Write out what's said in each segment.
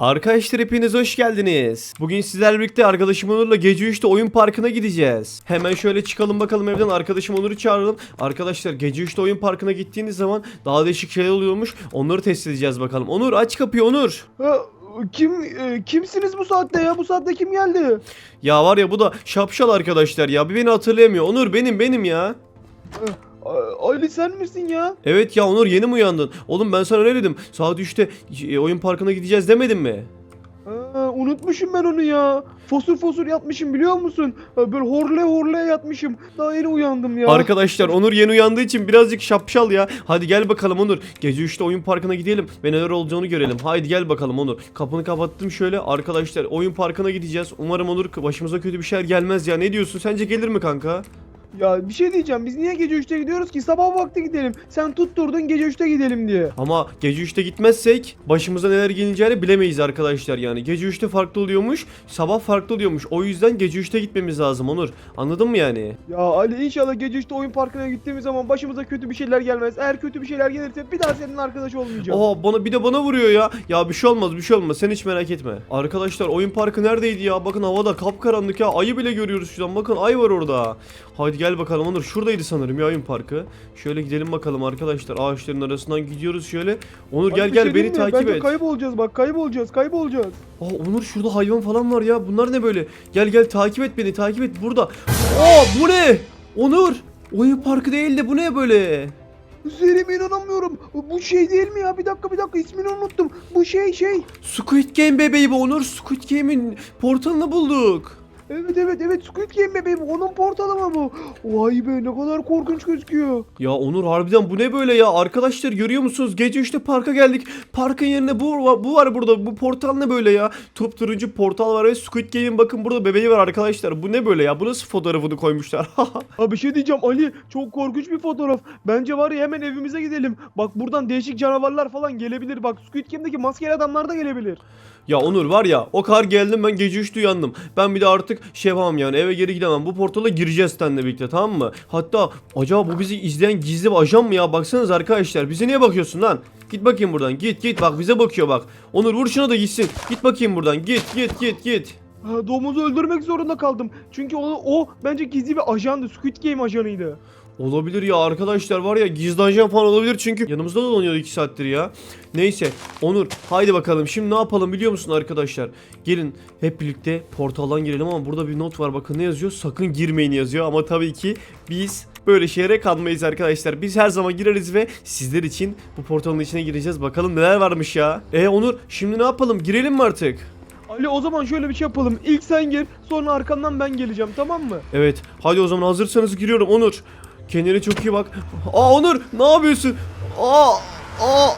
Arkadaşlar hepiniz hoş geldiniz. Bugün sizlerle birlikte arkadaşım Onur'la gece 3'te oyun parkına gideceğiz. Hemen şöyle çıkalım bakalım evden arkadaşım Onur'u çağıralım. Arkadaşlar gece 3'te oyun parkına gittiğiniz zaman daha değişik şeyler oluyormuş. Onları test edeceğiz bakalım. Onur aç kapıyı Onur. Ha, kim e, kimsiniz bu saatte ya? Bu saatte kim geldi? Ya var ya bu da şapşal arkadaşlar ya. Bir beni hatırlayamıyor. Onur benim benim ya. Ali sen misin ya? Evet ya Onur yeni mi uyandın? Oğlum ben sana ne dedim? Saat 3'te e, oyun parkına gideceğiz demedim mi? Ha, unutmuşum ben onu ya. Fosur fosur yatmışım biliyor musun? Böyle horle horle yatmışım. Daha yeni uyandım ya. Arkadaşlar Onur yeni uyandığı için birazcık şapşal ya. Hadi gel bakalım Onur. Gece 3'te oyun parkına gidelim ve neler olacağını görelim. Haydi gel bakalım Onur. Kapını kapattım şöyle. Arkadaşlar oyun parkına gideceğiz. Umarım Onur başımıza kötü bir şeyler gelmez ya. Ne diyorsun? Sence gelir mi kanka? Ya bir şey diyeceğim. Biz niye gece 3'te gidiyoruz ki? Sabah vakti gidelim. Sen tutturdun gece 3'te gidelim diye. Ama gece 3'te gitmezsek başımıza neler geleceğini bilemeyiz arkadaşlar yani. Gece 3'te farklı oluyormuş, sabah farklı oluyormuş. O yüzden gece 3'te gitmemiz lazım Onur. Anladın mı yani? Ya Ali inşallah gece 3'te oyun parkına gittiğimiz zaman başımıza kötü bir şeyler gelmez. Eğer kötü bir şeyler gelirse bir daha senin arkadaş olmayacağım. Aa bana bir de bana vuruyor ya. Ya bir şey olmaz bir şey olmaz. Sen hiç merak etme. Arkadaşlar oyun parkı neredeydi ya? Bakın havada kapkaranlık ya. Ayı bile görüyoruz şuradan. Bakın ay var orada. Haydi gel bakalım Onur. Şuradaydı sanırım ya oyun parkı. Şöyle gidelim bakalım arkadaşlar. Ağaçların arasından gidiyoruz şöyle. Onur Ali gel bir gel şey beni diyeyim mi? takip Bence et. kaybolacağız bak kaybolacağız kaybolacağız. Aa Onur şurada hayvan falan var ya. Bunlar ne böyle? Gel gel takip et beni takip et burada. Aa bu ne? Onur. Oyun parkı değil de bu ne böyle? Üzerime inanamıyorum. Bu şey değil mi ya? Bir dakika bir dakika ismini unuttum. Bu şey şey. Squid Game bebeği bu Onur. Squid Game'in portalını bulduk. Evet evet evet Squid Game bebeğim. Onun portalı mı bu? Vay be ne kadar korkunç gözüküyor. Ya Onur harbiden bu ne böyle ya? Arkadaşlar görüyor musunuz? Gece 3'te parka geldik. Parkın yerine bu var, bu var burada. Bu portal ne böyle ya? Top turuncu portal var ve Squid Game'in bakın burada bebeği var arkadaşlar. Bu ne böyle ya? Bu nasıl fotoğrafını koymuşlar? Ha bir şey diyeceğim Ali. Çok korkunç bir fotoğraf. Bence var ya hemen evimize gidelim. Bak buradan değişik canavarlar falan gelebilir. Bak Squid Game'deki maskeli adamlar da gelebilir. ya Onur var ya o kadar geldim ben gece 3'te uyandım. Ben bir de artık şey yapamam yani eve geri gidemem. Bu portala gireceğiz seninle birlikte tamam mı? Hatta acaba bu bizi izleyen gizli bir ajan mı ya? Baksanız arkadaşlar bize niye bakıyorsun lan? Git bakayım buradan git git bak bize bakıyor bak. Onur vur şuna da gitsin. Git bakayım buradan git git git git. Domuzu öldürmek zorunda kaldım. Çünkü o, o bence gizli bir ajandı. Squid Game ajanıydı. Olabilir ya arkadaşlar var ya gizli ajan falan olabilir çünkü yanımızda dolanıyor 2 saattir ya. Neyse Onur haydi bakalım şimdi ne yapalım biliyor musun arkadaşlar? Gelin hep birlikte portaldan girelim ama burada bir not var bakın ne yazıyor? Sakın girmeyin yazıyor ama tabii ki biz böyle şeylere kanmayız arkadaşlar. Biz her zaman gireriz ve sizler için bu portalın içine gireceğiz. Bakalım neler varmış ya. E Onur şimdi ne yapalım girelim mi artık? Ali o zaman şöyle bir şey yapalım. İlk sen gir sonra arkandan ben geleceğim tamam mı? Evet hadi o zaman hazırsanız giriyorum Onur. Kendine çok iyi bak. Aa Onur ne yapıyorsun? Aa aa.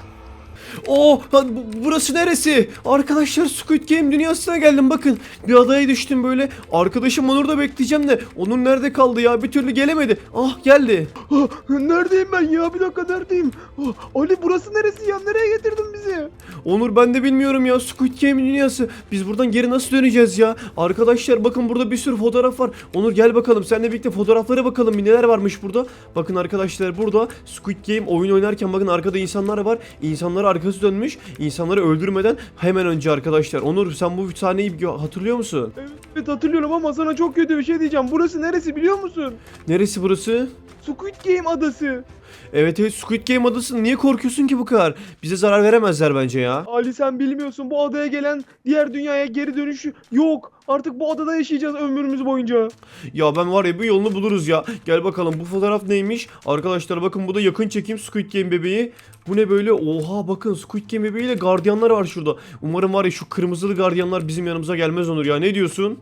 Oo, lan bu- burası neresi? Arkadaşlar Squid Game dünyasına geldim bakın. Bir adaya düştüm böyle. Arkadaşım Onur da bekleyeceğim de. Onur nerede kaldı ya? Bir türlü gelemedi. Ah geldi. Ah, Neredeyim ben ya? Bir dakika neredeyim? Ah, Ali burası neresi ya? Nereye getirdin bizi? Onur ben de bilmiyorum ya Squid Game dünyası. Biz buradan geri nasıl döneceğiz ya? Arkadaşlar bakın burada bir sürü fotoğraf var. Onur gel bakalım seninle birlikte fotoğraflara bakalım bir neler varmış burada. Bakın arkadaşlar burada Squid Game oyun oynarken bakın arkada insanlar var. İnsanlar arkası dönmüş. İnsanları öldürmeden hemen önce arkadaşlar. Onur sen bu sahneyi hatırlıyor musun? Evet hatırlıyorum ama sana çok kötü bir şey diyeceğim. Burası neresi biliyor musun? Neresi burası? Squid Game adası. Evet evet Squid Game adası niye korkuyorsun ki bu kadar? Bize zarar veremezler bence ya. Ali sen bilmiyorsun bu adaya gelen diğer dünyaya geri dönüşü yok. Artık bu adada yaşayacağız ömrümüz boyunca. Ya ben var ya bir yolunu buluruz ya. Gel bakalım bu fotoğraf neymiş? Arkadaşlar bakın bu da yakın çekim Squid Game bebeği. Bu ne böyle? Oha bakın Squid Game bebeğiyle gardiyanlar var şurada. Umarım var ya şu kırmızılı gardiyanlar bizim yanımıza gelmez Onur ya. Ne diyorsun?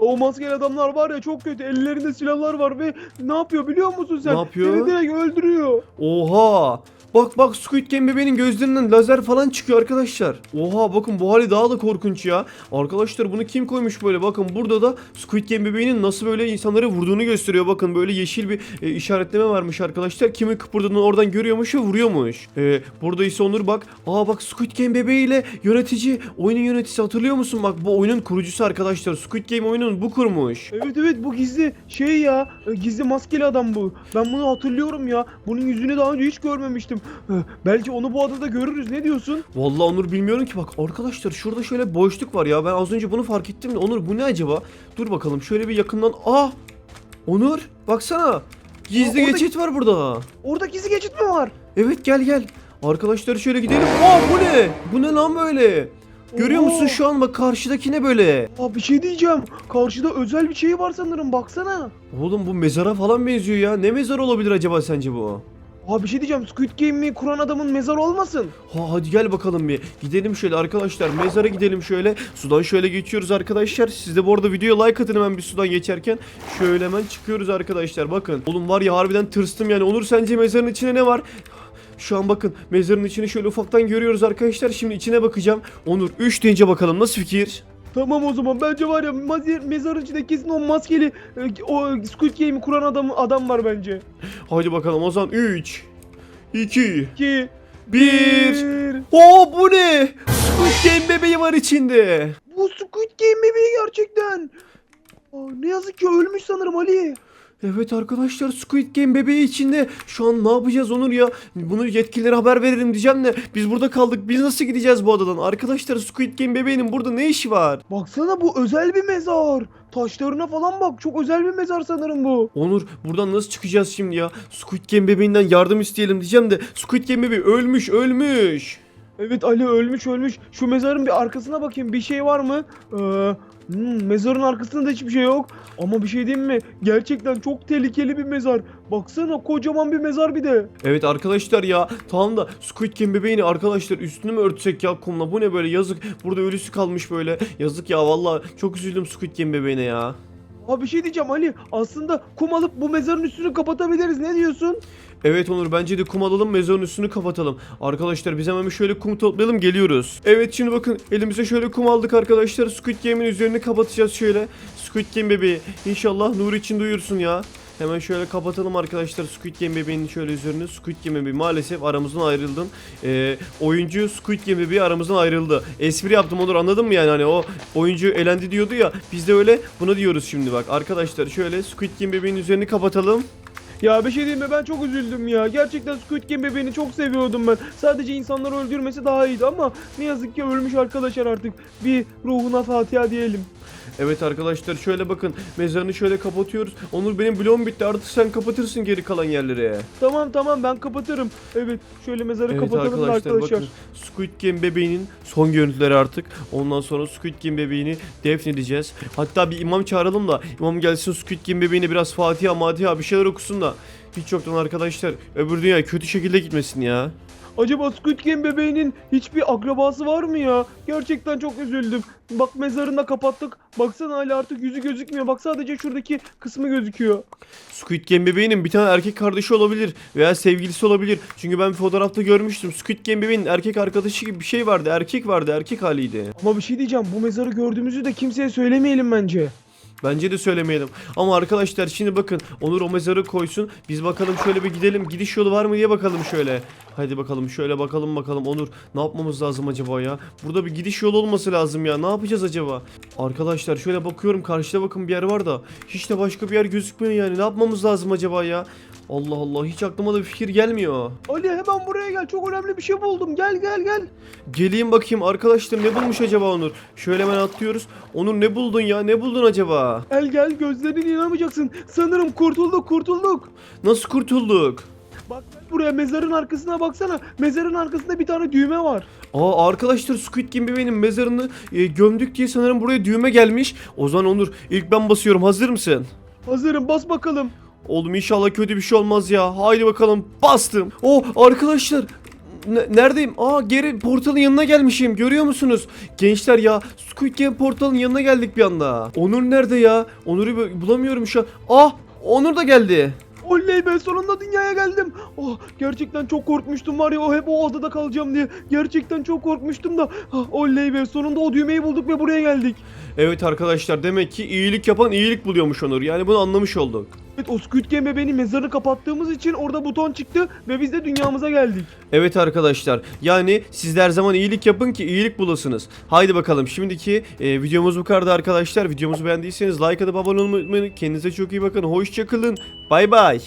O maskeli adamlar var ya çok kötü. Ellerinde silahlar var ve ne yapıyor biliyor musun sen? Ne yapıyor? Seni direkt öldürüyor. Oha! Bak bak Squid Game bebeğinin gözlerinden lazer falan çıkıyor arkadaşlar. Oha bakın bu hali daha da korkunç ya. Arkadaşlar bunu kim koymuş böyle? Bakın burada da Squid Game bebeğinin nasıl böyle insanları vurduğunu gösteriyor. Bakın böyle yeşil bir e, işaretleme varmış arkadaşlar. Kimi kıpırdadığını oradan görüyormuş ve vuruyormuş. E, burada ise Onur bak. Aa bak Squid Game bebeğiyle yönetici, oyunun yöneticisi hatırlıyor musun? Bak bu oyunun kurucusu arkadaşlar. Squid Game oyunun bu kurmuş. Evet evet bu gizli şey ya. e, Gizli maskeli adam bu. Ben bunu hatırlıyorum ya. Bunun yüzünü daha önce hiç görmemiştim. Belki onu bu adada görürüz. Ne diyorsun? Vallahi Onur bilmiyorum ki bak arkadaşlar şurada şöyle boşluk var ya ben az önce bunu fark ettim de Onur bu ne acaba? Dur bakalım şöyle bir yakından ah Onur baksana gizli Aa, orada- geçit var burada. Orada gizli geçit mi var? Evet gel gel. Arkadaşlar şöyle gidelim. Aa bu ne? Bu ne lan böyle? Görüyor Oha. musun şu an bak karşıdaki ne böyle? Aa, bir şey diyeceğim. Karşıda özel bir şey var sanırım. Baksana. Oğlum bu mezara falan benziyor ya. Ne mezar olabilir acaba sence bu? Aa bir şey diyeceğim. Squid Game'i kuran adamın mezarı olmasın. Ha hadi gel bakalım bir. Gidelim şöyle arkadaşlar. Mezara gidelim şöyle. Sudan şöyle geçiyoruz arkadaşlar. Siz de bu arada videoya like atın hemen bir sudan geçerken. Şöyle hemen çıkıyoruz arkadaşlar. Bakın. Oğlum var ya harbiden tırstım yani. Onur sence mezarın içine ne var? Şu an bakın mezarın içini şöyle ufaktan görüyoruz arkadaşlar. Şimdi içine bakacağım. Onur 3 deyince bakalım nasıl fikir? Tamam o zaman bence var ya mezar, mezarın içinde kesin o maskeli e, o Squid Game'i kuran adam adam var bence. Hadi bakalım o zaman 3 2 Ki 1 Oo bu ne? Squid Game bebeği var içinde. Bu Squid Game bebeği gerçekten. Aa, ne yazık ki ölmüş sanırım Ali. Evet arkadaşlar Squid Game bebeği içinde. Şu an ne yapacağız Onur ya? Bunu yetkililere haber verelim diyeceğim de biz burada kaldık. Biz nasıl gideceğiz bu adadan? Arkadaşlar Squid Game bebeğinin burada ne işi var? Baksana bu özel bir mezar. Taşlarına falan bak. Çok özel bir mezar sanırım bu. Onur buradan nasıl çıkacağız şimdi ya? Squid Game bebeğinden yardım isteyelim diyeceğim de Squid Game bebeği ölmüş ölmüş. Evet Ali ölmüş ölmüş. Şu mezarın bir arkasına bakayım. Bir şey var mı? Ee, hmm, mezarın arkasında da hiçbir şey yok. Ama bir şey diyeyim mi? Gerçekten çok tehlikeli bir mezar. Baksana kocaman bir mezar bir de. Evet arkadaşlar ya tamam da Squid Game bebeğini arkadaşlar üstünü mü örtsek ya kumla bu ne böyle yazık burada ölüsü kalmış böyle yazık ya vallahi çok üzüldüm Squid Game bebeğine ya. Abi bir şey diyeceğim Ali. Aslında kum alıp bu mezarın üstünü kapatabiliriz. Ne diyorsun? Evet Onur bence de kum alalım mezarın üstünü kapatalım. Arkadaşlar biz hemen şöyle kum toplayalım geliyoruz. Evet şimdi bakın elimize şöyle kum aldık arkadaşlar. Squid Game'in üzerini kapatacağız şöyle. Squid Game bebeği İnşallah nur için duyursun ya. Hemen şöyle kapatalım arkadaşlar Squid Game bebeğinin şöyle üzerini. Squid Game bebeği maalesef aramızdan ayrıldın. Ee, oyuncu Squid Game bebeği aramızdan ayrıldı. Espri yaptım Onur anladın mı yani hani o oyuncu elendi diyordu ya. Biz de öyle bunu diyoruz şimdi bak. Arkadaşlar şöyle Squid Game bebeğin üzerini kapatalım. Ya bir şey diyeyim mi ben çok üzüldüm ya. Gerçekten Squid Game bebeğini çok seviyordum ben. Sadece insanları öldürmesi daha iyiydi ama ne yazık ki ölmüş arkadaşlar artık. Bir ruhuna Fatiha diyelim. Evet arkadaşlar şöyle bakın mezarını şöyle kapatıyoruz. Onur benim bloğum bitti artık sen kapatırsın geri kalan yerleri. Tamam tamam ben kapatırım. Evet şöyle mezarı Evet kapatalım da arkadaşlar, arkadaşlar. bakın Squid Game bebeğinin son görüntüleri artık. Ondan sonra Squid Game bebeğini defnedeceğiz. Hatta bir imam çağıralım da imam gelsin Squid Game bebeğine biraz Fatiha Matiha bir şeyler okusun da. Hiç yoktan arkadaşlar öbür dünya kötü şekilde gitmesin ya. Acaba Squid Game bebeğinin hiçbir akrabası var mı ya? Gerçekten çok üzüldüm. Bak mezarını da kapattık. Baksana hala artık yüzü gözükmüyor. Bak sadece şuradaki kısmı gözüküyor. Squid Game bebeğinin bir tane erkek kardeşi olabilir veya sevgilisi olabilir. Çünkü ben bir fotoğrafta görmüştüm. Squid Game bebeğinin erkek arkadaşı gibi bir şey vardı. Erkek vardı, erkek haliydi. Ama bir şey diyeceğim. Bu mezarı gördüğümüzü de kimseye söylemeyelim bence. Bence de söylemeyelim. Ama arkadaşlar şimdi bakın Onur o mezarı koysun. Biz bakalım şöyle bir gidelim. Gidiş yolu var mı diye bakalım şöyle. Hadi bakalım şöyle bakalım bakalım Onur ne yapmamız lazım acaba ya? Burada bir gidiş yolu olması lazım ya. Ne yapacağız acaba? Arkadaşlar şöyle bakıyorum karşıda bakın bir yer var da hiç de başka bir yer gözükmüyor yani. Ne yapmamız lazım acaba ya? Allah Allah hiç aklıma da bir fikir gelmiyor. Ali hemen buraya gel. Çok önemli bir şey buldum. Gel gel gel. Geleyim bakayım arkadaşlar ne bulmuş acaba Onur? Şöyle hemen atlıyoruz. Onur ne buldun ya? Ne buldun acaba? Gel gel gözlerine inanamayacaksın. Sanırım kurtulduk kurtulduk. Nasıl kurtulduk? Bak buraya mezarın arkasına baksana. Mezarın arkasında bir tane düğme var. Aa arkadaşlar Squid Game bebeğinin mezarını e, gömdük diye sanırım buraya düğme gelmiş. O zaman Onur ilk ben basıyorum. Hazır mısın? Hazırım bas bakalım. Oğlum inşallah kötü bir şey olmaz ya. Haydi bakalım bastım. O arkadaşlar ne- neredeyim? Aa geri portalın yanına gelmişim. Görüyor musunuz? Gençler ya Squid Game portalın yanına geldik bir anda. Onur nerede ya? Onur'u bulamıyorum şu an. Ah Onur da geldi. Oley be sonunda dünyaya geldim. Oh gerçekten çok korkmuştum var ya o hep o odada kalacağım diye. Gerçekten çok korkmuştum da. Ah, oley be sonunda o düğmeyi bulduk ve buraya geldik. Evet arkadaşlar demek ki iyilik yapan iyilik buluyormuş Onur. Yani bunu anlamış olduk. Evet o Squid Game bebeğinin mezarını kapattığımız için orada buton çıktı ve biz de dünyamıza geldik. Evet arkadaşlar yani siz de her zaman iyilik yapın ki iyilik bulasınız. Haydi bakalım şimdiki e, videomuz bu kadardı arkadaşlar. Videomuzu beğendiyseniz like atıp abone olmayı unutmayın. Kendinize çok iyi bakın. Hoşçakalın. Bay bay.